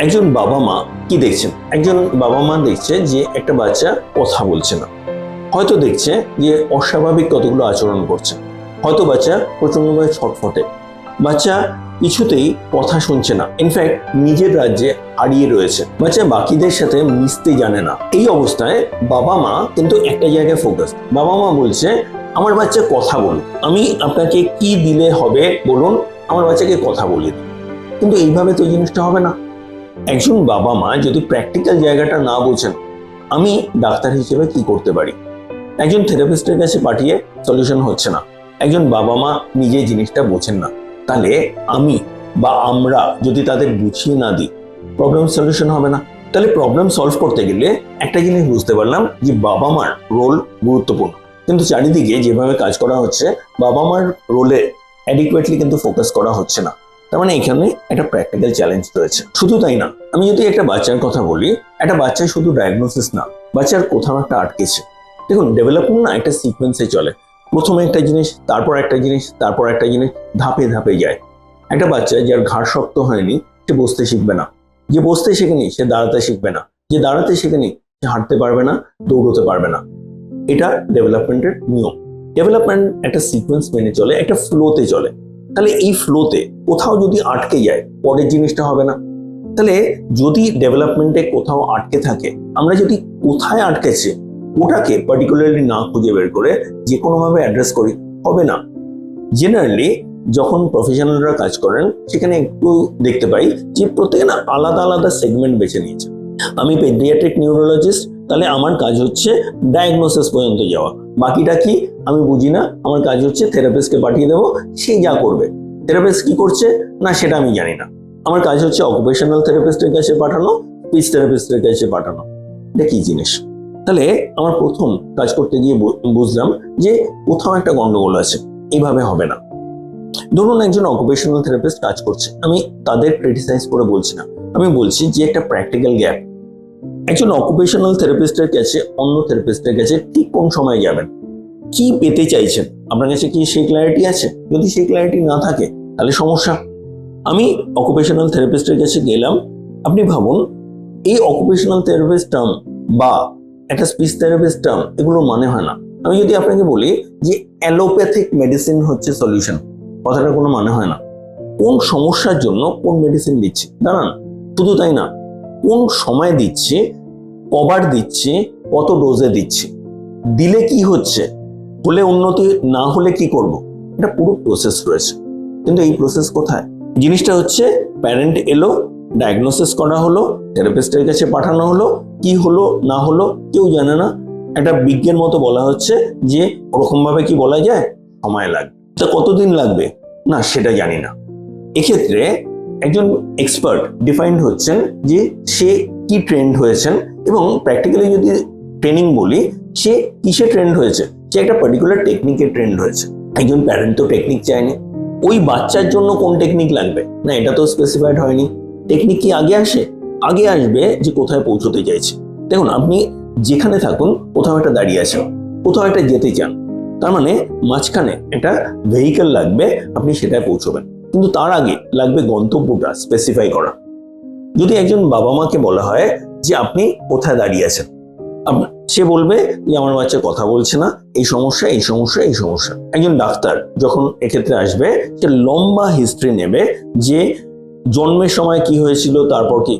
একজন বাবা মা কি দেখছেন? একজন বাবা মা দেখছে যে একটা বাচ্চা কথা বলছে না। হয়তো দেখছে যে অস্বাভাবিক কতগুলো আচরণ করছে। হয়তো বাচ্চা প্রচন্ডভাবে ছটফটে। বাচ্চা কিছুতেই কথা শুনছে না। ইনফ্যাক্ট নিজের রাজ্যে হারিয়ে রয়েছে। বাচ্চা বাকিদের সাথে মিশতে জানে না। এই অবস্থায় বাবা মা কিন্তু একটা জায়গায় ফোকাস বাবা মা বলছে, আমার বাচ্চা কথা বলুক। আমি আপনাকে কি দিলে হবে বলুন? আমার বাচ্চাকে কথা বলে দিই কিন্তু এইভাবে তো জিনিসটা হবে না। একজন বাবা মা যদি প্র্যাকটিক্যাল জায়গাটা না বোঝেন, আমি ডাক্তার হিসেবে কি করতে পারি? একজন থেরাপিস্টের কাছে পাঠিয়ে সলিউশন হচ্ছে না। একজন বাবা মা নিজে জিনিসটা বোঝেন না। তাহলে আমি বা আমরা যদি তাদের বুঝিয়ে না দিই প্রবলেম সলিউশন হবে না। তাহলে প্রবলেম সলভ করতে গেলে একটা জিনিস বুঝতে পারলাম যে বাবা মার রোল গুরুত্বপূর্ণ। কিন্তু চারিদিকে যেভাবে কাজ করা হচ্ছে, বাবা মার রোলে অ্যাডিকুয়েটলি কিন্তু ফোকাস করা হচ্ছে না। তার মানে এখানে একটা প্র্যাকটিক্যাল চ্যালেঞ্জ রয়েছে। শুধু তাই না, আমি যদি একটা বাচ্চার কথা বলি, একটা বাচ্চার শুধু ডায়াগনোসিস না, বাচ্চার কোথাও একটা আটকেছে। দেখুন ডেভেলপমেন্ট না, একটা সিকোয়েন্সে চলে। প্রথমে একটা জিনিস, তারপর একটা জিনিস, তারপর একটা জিনিস, ধাপে ধাপে যায়। একটা বাচ্চা যার ঘাড় শক্ত হয়নি, সে বসতে শিখবে না। যে বসতে শেখেনি, সে দাঁড়াতে শিখবে না। যে দাঁড়াতে শেখেনি, সে হাঁটতে পারবে না, দৌড়তে পারবে না। এটা ডেভেলপমেন্টের নিয়ম। ডেভেলপমেন্ট একটা সিকোয়েন্স মেনে চলে, একটা ফ্লোতে চলে। তাহলে এই ফ্লোতে কোথাও যদি আটকে যায়, পরের জিনিসটা হবে না। তাহলে যদি ডেভেলপমেন্টে কোথাও আটকে থাকে, আমরা যদি কোথায় আটকেছে, ওটাকে পার্টিকুলারলি না খুঁজে বের করে যে কোনোভাবে অ্যাড্রেস করি, হবে না। জেনারেলি যখন প্রফেশনালরা কাজ করেন, সেখানে একটু দেখতে পাই যে প্রত্যেকে না আলাদা আলাদা সেগমেন্ট বেছে নিয়েছে। আমি পেডিয়াট্রিক নিউরোলজিস্ট তাহলে আমার কাজ হচ্ছে ডায়াগনোসিস পর্যন্ত যাওয়া। বাকিটা কি? আমি বুঝি না। আমার কাজ হচ্ছে থেরাপিস্টকে পাঠিয়ে দেবো, সে যা করবে। থেরাপিস্ট কি করছে? না, সেটা আমি জানি না। আমার কাজ হচ্ছে অকুপেশনাল থেরাপিস্টের কাছে পাঠানো স্পিচ থেরাপিস্টের কাছে পাঠানো। এটা কি জিনিস? তাহলে আমার প্রথম কাজ করতে গিয়ে বুঝলাম যে কোথাও একটা গন্ডগোল আছে। এইভাবে হবে না। ধরুন একজন অকুপেশনাল থেরাপিস্ট কাজ করছে। আমি তাদের ক্রিটিসাইজ করে বলছি না। আমি বলছি যে একটা প্র্যাকটিক্যাল গ্যাপ একজন অকুপেশনাল থেরাপিস্টের কাছে অন্য থেরাপিস্টের কাছে ঠিক কোন সময় যাবেন? কি পেতে চাইছেন? আপনার কাছে কি সেই ক্ল্যারিটি আছে? যদি সেই ক্ল্যারিটি না থাকে, তাহলে সমস্যা। আমি অকুপেশনাল থেরাপিস্টের কাছে গেলাম, আপনি ভাবুন, এই অকুপেশনাল থেরাপিস্ট টার্ম বা একটা স্পিচ থেরাপিস্ট টার্ম এগুলোর মানে হয় না। আমি যদি আপনাকে বলি যে অ্যালোপ্যাথিক মেডিসিন হচ্ছে সলিউশন কথাটা কোনো মানে হয় না। কোন সমস্যার জন্য কোন মেডিসিন দিচ্ছে? দাঁড়ান, শুধু তাই না কোন সময় দিচ্ছে, কবার দিচ্ছে, কত ডোজে দিচ্ছে? দিলে কি হচ্ছে? হলে উন্নতি, না হলে কি করব? এটা পুরো প্রসেস রয়েছে। কিন্তু এই প্রসেস কোথায়? জিনিসটা হচ্ছে প্যারেন্ট এলো ডায়াগনোসিস করা হলো থেরাপিস্টের কাছে পাঠানো হলো, কি হলো, না হলো, কেউ জানে না। একটা বিজ্ঞান মতো বলা হচ্ছে যে ওরকম ভাবে কি বলা যায়? সময় লাগবে। তা কতদিন লাগবে? না, সেটা জানি না। এক্ষেত্রে একজন এক্সপার্ট ডিফাইন্ড হচ্ছেন যে সে কি ট্রেন্ড হয়েছেন এবং প্র্যাকটিক্যালি যদি ট্রেনিং বলি, সে কিসে ট্রেন্ড হয়েছে? সে একটা পার্টিকুলার টেকনিকে ট্রেন্ড হয়েছে। একজন প্যারেন্ট তো টেকনিক চায়নি। ওই বাচ্চার জন্য কোন টেকনিক লাগবে? না, এটা তো স্পেসিফাইড হয়নি। টেকনিক কি আগে আসে? আগে আসবে যে কোথায় পৌঁছতে চাইছে। দেখুন, আপনি যেখানে থাকুন, কোথাও একটা দাঁড়িয়ে আছেন, কোথাও একটা যেতে চান, তার মানে মাঝখানে একটা ভেহিকেল লাগবে, আপনি সেটায় পৌঁছবেন। কিন্তু তার আগে লাগবে গন্তব্যটা স্পেসিফাই করা। যদি একজন বাবা মাকে বলা হয় যে আপনি কোথায় দাঁড়িয়ে আছেন সে বলবে যে আমার বাচ্চা কথা বলছে না, এই সমস্যা এই সমস্যা এই সমস্যা। একজন ডাক্তার যখন এক্ষেত্রে আসবে, সে লম্বা হিস্ট্রি নেবে যে জন্মের সময় কি হয়েছিল, তারপর কি।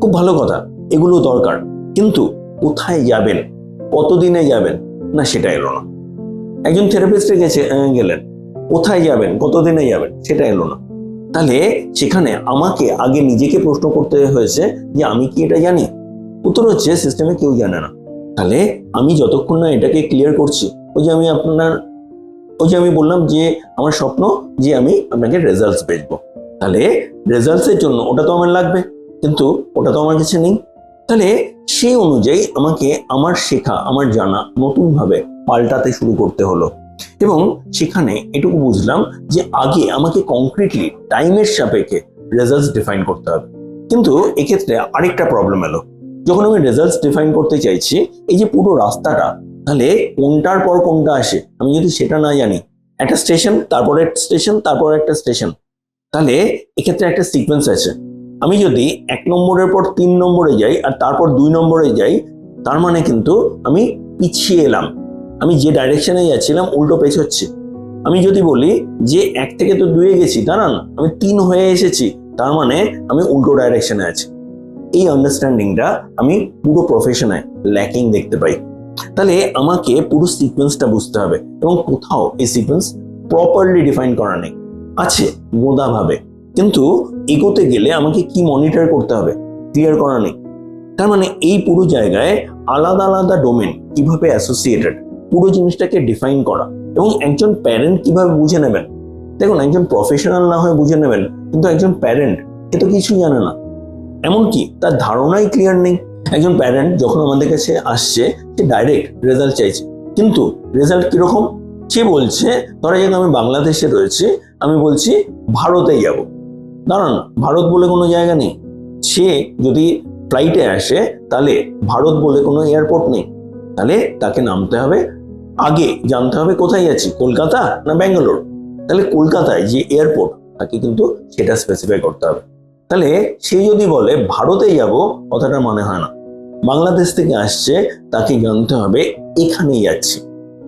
খুব ভালো কথা, এগুলো দরকার। কিন্তু কোথায় যাবেন, কতদিনে যাবেন, না সেটা এলো না। একজন থেরাপিস্টে গেছে গেলেন। কোথায় যাবেন, কতদিনে যাবেন, সেটা এলো না। তাহলে সেখানে আমাকে আগে নিজেকে প্রশ্ন করতে হয়েছে যে আমি কি এটা জানি? উত্তর হচ্ছে সিস্টেমে কেউ জানে না। তাহলে আমি যতক্ষণ না এটাকে ক্লিয়ার করছি, ওই যে আমি আপনার, ওই যে আমি বললাম যে আমার স্বপ্ন যে আমি আপনাকে রেজাল্টস বেচবো। তাহলে রেজাল্টসের জন্য ওটা তো আমার লাগবে, কিন্তু ওটা তো আমার কাছে নেই। তাহলে সেই অনুযায়ী আমাকে আমার শেখা, আমার জানা নতুনভাবে পাল্টাতে শুরু করতে হলো। এবং সেখানে এটুকু বুঝলাম যে আগে আমাকে কংক্রিটলি টাইমের সাপেক্ষে রেজাল্টস ডিফাইন করতে হবে। কিন্তু এক্ষেত্রে আরেকটা প্রবলেম এলো। যখন আমি রেজাল্টস ডিফাইন করতে চাইছি, এই যে পুরো রাস্তাটা, তাহলে কোনটার পর কোনটা আসে? আমি যদি সেটা না জানি, একটা স্টেশন তারপরে একটা স্টেশন তারপর একটা স্টেশন তাহলে এক্ষেত্রে একটা সিকোয়েন্স আছে। আমি যদি এক নম্বরের পর তিন নম্বরে যাই আর তারপর দুই নম্বরে যাই, তার মানে কিন্তু আমি পিছিয়ে এলাম। আমি যে ডাইরেকশনে যাচ্ছিলাম, উল্টো পেছ হচ্ছে। আমি যদি বলি যে এক থেকে তো দুয়ে গেছি, দাঁড়ান, আমি তিন হয়ে এসেছি, তার মানে আমি উল্টো ডাইরেকশনে আছি। এই আন্ডারস্ট্যান্ডিংটা আমি পুরো প্রফেশনে ল্যাকিং দেখতে পাই। তাহলে আমাকে পুরো সিকোয়েন্সটা বুঝতে হবে, এবং কোথাও এই সিকোয়েন্স প্রপারলি ডিফাইন করা নেই। আছে গোদাভাবে কিন্তু এগোতে গেলে আমাকে কি মনিটর করতে হবে? ক্লিয়ার করা নেই। তার মানে এই পুরো জায়গায় আলাদা আলাদা ডোমেন কীভাবে অ্যাসোসিয়েটেড পুরো জিনিসটাকে ডিফাইন করা। এবং একজন প্যারেন্ট কীভাবে বুঝে নেবেন? দেখুন, একজন প্রফেশনাল না হয়ে বুঝে নেবেন, কিন্তু একজন প্যারেন্ট এ তো কিছুই জানে না। এমনকি তার ধারণাই ক্লিয়ার নেই। একজন প্যারেন্ট যখন আমাদের কাছে আসছে, সে ডাইরেক্ট রেজাল্ট চাইছে। কিন্তু রেজাল্ট কীরকম? সে বলছে, ধরা যাক আমি বাংলাদেশে রয়েছে, আমি বলছি ভারতে যাব। দাঁড়ান, ভারত বলে কোনো জায়গা নেই। সে যদি ফ্লাইটে আসে, তাহলে ভারত বলে কোনো এয়ারপোর্ট নেই। তাহলে তাকে নামতে হবে আগে জানতে হবে কোথায় যাচ্ছি কলকাতা না ব্যাঙ্গালোর? তাহলে কলকাতায় যে এয়ারপোর্ট তাকে কিন্তু সেটা স্পেসিফাই করতে হবে। তাহলে সে যদি বলে, ভারতে যাব কথাটা মানে হয় না। বাংলাদেশ থেকে আসছে, তাকে জানতে হবে, এখানেই যাচ্ছি।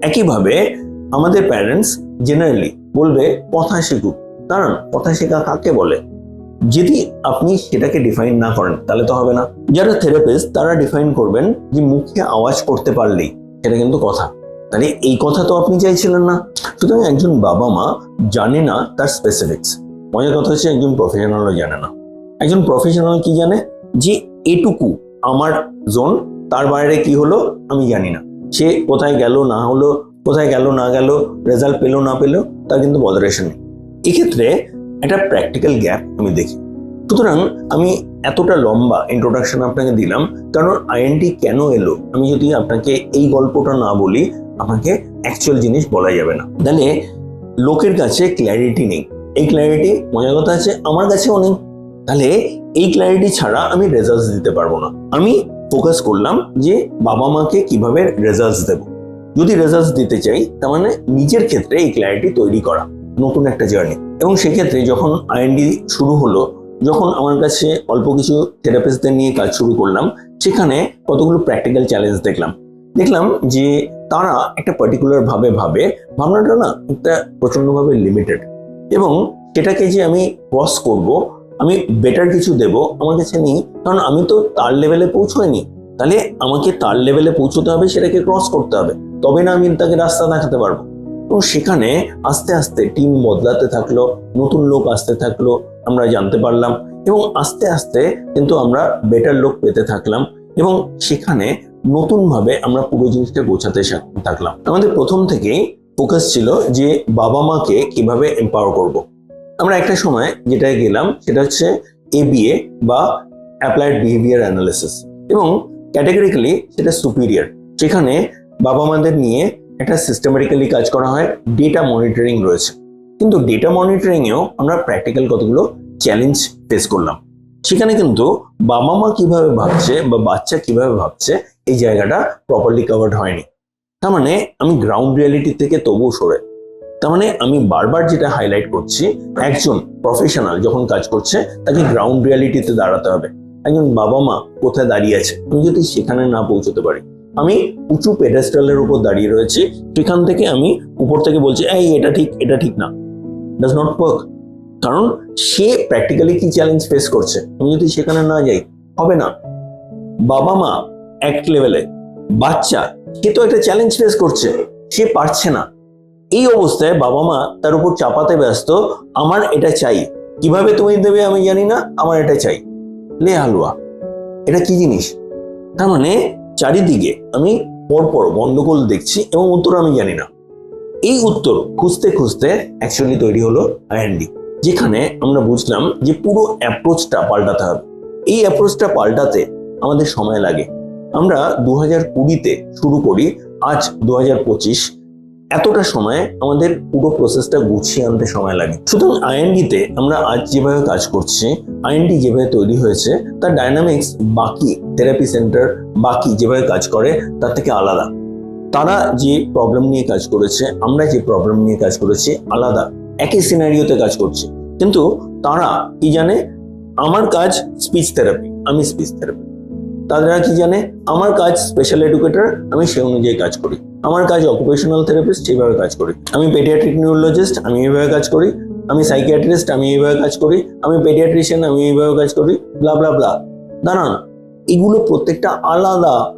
একইভাবে আমাদের প্যারেন্টস জেনারেলি বলবে কথা শিখুক কারণ কথা শেখা কাকে বলে? যদি আপনি সেটাকে ডিফাইন না করেন, তাহলে তো হবে না। যারা থেরাপিস্ট তারা ডিফাইন করবেন যে মুখে আওয়াজ করতে পারলেই, সেটা কিন্তু কথা। তাহলে এই কথা তো আপনি চাইছিলেন না। সুতরাং একজন বাবা মা জানে না তার স্পেসিফিক্স মজার কথা হচ্ছে একজন প্রফেশনালও জানে না। একজন প্রফেশনাল কি জানে? যে এটুকু আমার জোন, তার বাইরে কি হলো আমি জানি না। সে কোথায় গেল, না হলো, কোথায় গেল, না গেল রেজাল্ট পেল, না পেল, তার কিন্তু বদারেশন নেই। এক্ষেত্রে একটা প্র্যাকটিক্যাল গ্যাপ আমি দেখি। সুতরাং আমি এতটা লম্বা ইন্ট্রোডাকশন আপনাকে দিলাম, কারণ আইএনটি কেন এলো? আমি যদি আপনাকে এই গল্পটা না বলি আপনাকে অ্যাকচুয়াল জিনিস বলা যাবে না। তাহলে লোকের কাছে ক্ল্যারিটি নেই। এই ক্ল্যারিটি মজার কথা আছে, আমার কাছেও নেই। তাহলে এই ক্ল্যারিটি ছাড়া আমি রেজাল্টস দিতে পারব না। আমি ফোকাস করলাম যে বাবা মাকে কীভাবে রেজাল্টস দেব। যদি রেজাল্টস দিতে চাই, তার মানে নিজের ক্ষেত্রে এই ক্ল্যারিটি তৈরি করা, নতুন একটা জার্নি এবং সেক্ষেত্রে যখন আইএনডি শুরু হলো, যখন আমার কাছে অল্প কিছু থেরাপিস্টদের নিয়ে কাজ শুরু করলাম, সেখানে কতগুলো প্র্যাকটিক্যাল চ্যালেঞ্জ দেখলাম। দেখলাম যে তারা একটা পার্টিকুলার ভাবে ভাবে ভাবনাটা না একটা প্রচন্ডভাবে লিমিটেড এবং সেটাকে যে আমি ক্রস করব, আমি বেটার কিছু দেব আমার কাছে নেই, কারণ আমি তো তার লেভেলে পৌঁছাইনি। তাহলে আমাকে তার লেভেলে পৌঁছতে হবে, সেটাকে ক্রস করতে হবে। তবে না আমি তাকে রাস্তা দেখাতে পারব। এবং সেখানে আস্তে আস্তে টিম বদলাতে থাকল, নতুন লোক আসতে থাকল, আমরা জানতে পারলাম এবং আস্তে আস্তে কিন্তু আমরা বেটার লোক পেতে থাকলাম এবং সেখানে নতুনভাবে আমরা পুরো জিনিসটা গোছাতে থাকলাম। আমাদের প্রথম থেকেই ফোকাস ছিল যে বাবা মাকে কীভাবে এম্পাওয়ার করব। আমরা একটা সময় যেটায় গেলাম, সেটা হচ্ছে এবিএ বা অ্যাপ্লাইড বিহেভিয়ার অ্যানালিসিস এবং ক্যাটাগরিক্যালি সেটা সুপিরিয়ার সেখানে বাবা মাদের নিয়ে একটা সিস্টেমেটিক্যালি কাজ করা হয় ডেটা মনিটরিং রয়েছে। কিন্তু ডেটা মনিটরিংয়েও আমরা প্র্যাকটিক্যাল কতগুলো চ্যালেঞ্জ ফেস করলাম। সেখানে কিন্তু বাবা মা কীভাবে ভাবছে বা বাচ্চা কীভাবে ভাবছে এই জায়গাটা প্রপারলি কভার্ড হয়নি। তার মানে আমি গ্রাউন্ড রিয়ালিটি থেকে তবুও সরে। তার মানে আমি বারবার যেটা হাইলাইট করছি, একজন প্রফেশনাল যখন কাজ করছে, তাকে গ্রাউন্ড রিয়ালিটিতে দাঁড়াতে হবে। একজন বাবা মা কোথায় দাঁড়িয়ে আছে? আমি যদি সেখানে না পৌঁছতে পারি, আমি উঁচু পেডেস্টালের উপর দাঁড়িয়ে রয়েছি, সেখান থেকে আমি উপর থেকে বলছি, এই, এটা ঠিক এটা ঠিক না। ডাজ নট ওয়ার্ক কারণ সে প্র্যাকটিক্যালি কি চ্যালেঞ্জ ফেস করছে? আমি যদি সেখানে না যাই, হবে না। বাবা মা এক লেভেলে বাচ্চা, সে তো একটা চ্যালেঞ্জ ফেস করছে, সে পারছে না। এই অবস্থায় বাবা মা তার উপর চাপাতে ব্যস্ত, আমার এটা চাই। কীভাবে তুমি দেবে আমি জানি না, আমার এটা চাই। লে হালুয়া, এটা কি জিনিস? তার মানে চারিদিকে আমি পরপর গন্ডগোল দেখছি এবং উত্তর আমি জানি না। এই উত্তর খুঁজতে খুঁজতে অ্যাকচুয়ালি তৈরি হলো আইএনডি যেখানে আমরা বুঝলাম যে পুরো অ্যাপ্রোচটা পাল্টাতে হবে। এই অ্যাপ্রোচটা পাল্টাতে আমাদের সময় লাগে। আমরা দু হাজার কুড়িতে শুরু করি, আজ দু হাজার পঁচিশ। এতটা সময় আমাদের পুরো প্রসেসটা গুছিয়ে আনতে সময় লাগে। সুতরাং আইএনডিতে আমরা আজ যেভাবে কাজ করছি আইএনডি যেভাবে তৈরি হয়েছে, তার ডায়নামিক্স বাকি থেরাপি সেন্টার বাকি যেভাবে কাজ করে, তার থেকে আলাদা। তারা যে প্রবলেম নিয়ে কাজ করেছে, আমরা যে প্রবলেম নিয়ে কাজ করেছি, আলাদা। একই সিনারিওতে কাজ করছে। কিন্তু তারা কি জানে? আমার কাজ স্পিচ থেরাপি আমি স্পিচ থেরাপি তারা কি জানে? আমার কাজ স্পেশাল এডুকেটর আমি সে অনুযায়ী কাজ করি। আমার কাজ অকুপেশনাল থেরাপিস্ট সেইভাবে কাজ করি। আমি পেডিয়াট্রিক নিউরোলজিস্ট আমি এইভাবে কাজ করি। আমি সাইকিয়াট্রিস্ট আমি এইভাবে কাজ করি। আমি পেডিয়াট্রিশিয়ান আমি এইভাবে কাজ করি। ব্লা ব্লা ব্লা দাঁড়ান, এগুলো প্রত্যেকটা আলাদা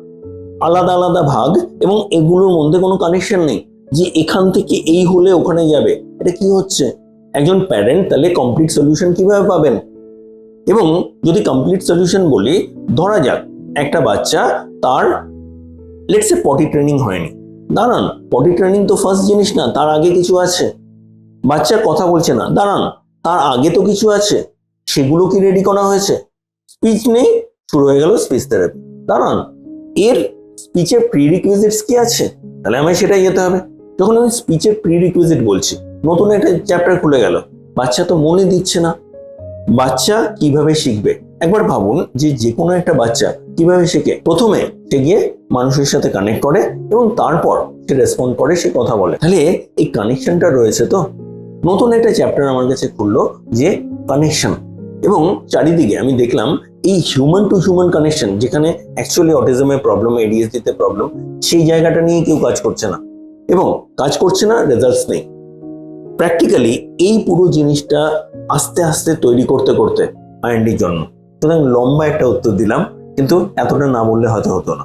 আলাদা আলাদা ভাগ এবং এগুলোর মধ্যে কোনো কানেকশন নেই। যে এখান থেকে এই হলে ওখানে যাবে। এটা কি হচ্ছে? একজন প্যারেন্ট তাহলে কমপ্লিট সলিউশন কীভাবে পাবেন? এবং যদি কমপ্লিট সলিউশন বলি, ধরা যাক একটা বাচ্চা তার লেটসে পটি ট্রেনিং হয়নি। দাঁড়ান পটি ট্রেনিং তো ফার্স্ট জিনিস না, তার আগে কিছু আছে? বাচ্চা কথা বলছে না, দাঁড়ান, তার আগে তো কিছু আছে? সেগুলো কি রেডি করা হয়েছে? স্পিচ নেই, শুরু হয়ে গেল স্পিচ থেরাপি দাঁড়ান, এর স্পিচের প্রিরিকুইজিটস কি আছে? তাহলে আমায় সেটাই যেতে হবে। যখন আমি স্পিচের প্রিরিকুইজিট বলছি, নতুন একটা চ্যাপ্টার খুলে গেল, বাচ্চা তো মনে দিচ্ছে না। বাচ্চা কীভাবে শিখবে? একবার ভাবুন যে যে কোনো একটা বাচ্চা কীভাবে শেখে। প্রথমে সে গিয়ে মানুষের সাথে কানেক্ট করে এবং তারপর সে রেসপন্ড করে, সে কথা বলে। তাহলে এই কানেকশনটা রয়েছে তো? নতুন একটা চ্যাপ্টার আমার কাছে খুললো যে কানেকশন এবং চারিদিকে আমি দেখলাম এই হিউম্যান টু হিউম্যান কানেকশন যেখানে অ্যাকচুয়ালি অটিজমের প্রবলেম এডিএসডিতে প্রবলেম সেই জায়গাটা নিয়ে কেউ কাজ করছে না এবং কাজ করছে না রেজাল্টস নেই। প্র্যাকটিক্যালি এই পুরো জিনিসটা আস্তে আস্তে তৈরি করতে করতে আইএনডির জন্য। সুতরাং লম্বা একটা উত্তর দিলাম কিন্তু এতটা না বললে হয়তো হতো না।